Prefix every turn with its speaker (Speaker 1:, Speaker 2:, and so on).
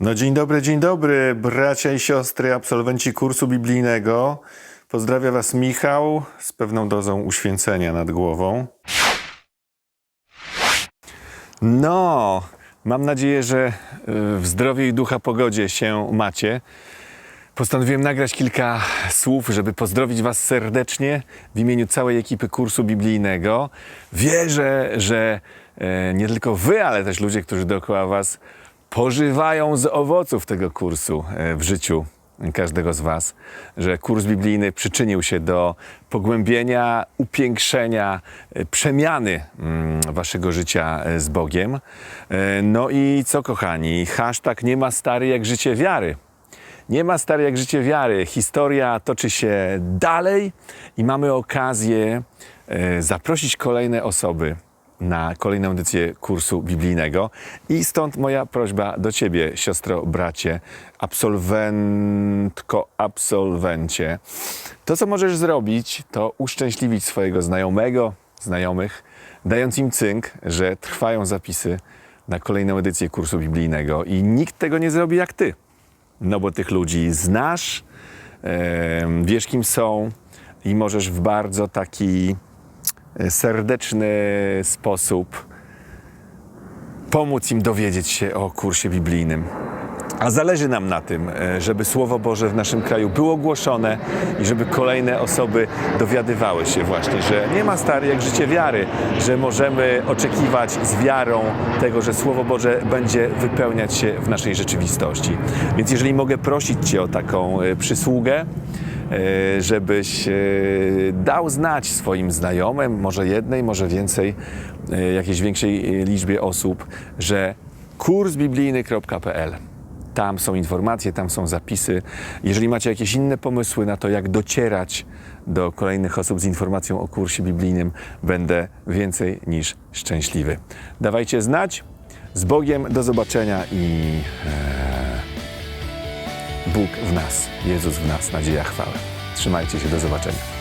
Speaker 1: No dzień dobry, dzień dobry, bracia i siostry, absolwenci kursu biblijnego. Pozdrawia was Michał z pewną dozą uświęcenia nad głową. No, mam nadzieję, że y, w zdrowie i ducha pogodzie się macie. Postanowiłem nagrać kilka słów, żeby pozdrowić Was serdecznie w imieniu całej ekipy kursu biblijnego. Wierzę, że e, nie tylko Wy, ale też ludzie, którzy dookoła Was pożywają z owoców tego kursu e, w życiu każdego z Was, że kurs biblijny przyczynił się do pogłębienia, upiększenia, e, przemiany mm, Waszego życia e, z Bogiem. No i co, kochani? Hashtag nie ma stary jak życie wiary. Nie ma stary jak życie wiary. Historia toczy się dalej i mamy okazję zaprosić kolejne osoby na kolejną edycję kursu biblijnego. I stąd moja prośba do Ciebie, siostro, bracie, absolwentko, absolwencie. To, co możesz zrobić, to uszczęśliwić swojego znajomego, znajomych, dając im cynk, że trwają zapisy na kolejną edycję kursu biblijnego i nikt tego nie zrobi jak Ty. No bo tych ludzi znasz, em, wiesz kim są i możesz w bardzo taki serdeczny sposób pomóc im dowiedzieć się o kursie biblijnym. A zależy nam na tym, e, żeby Słowo Boże w naszym kraju było głoszone i żeby kolejne osoby dowiadywały się właśnie, że nie ma stary jak życie wiary, że możemy oczekiwać z wiarą tego, że Słowo Boże będzie wypełniać się w naszej rzeczywistości. Więc jeżeli mogę prosić Cię o taką e, przysługę, e, żebyś e, dał znać swoim znajomym, może jednej, może więcej, e, jakiejś większej e, liczbie osób, że kursbiblijny.pl tam są informacje, tam są zapisy. Jeżeli macie jakieś inne pomysły na to, jak docierać do kolejnych osób z informacją o kursie biblijnym, będę więcej niż szczęśliwy. Dawajcie znać. Z Bogiem do zobaczenia i e, Bóg w nas, Jezus w nas, nadzieja, chwała. Trzymajcie się, do zobaczenia.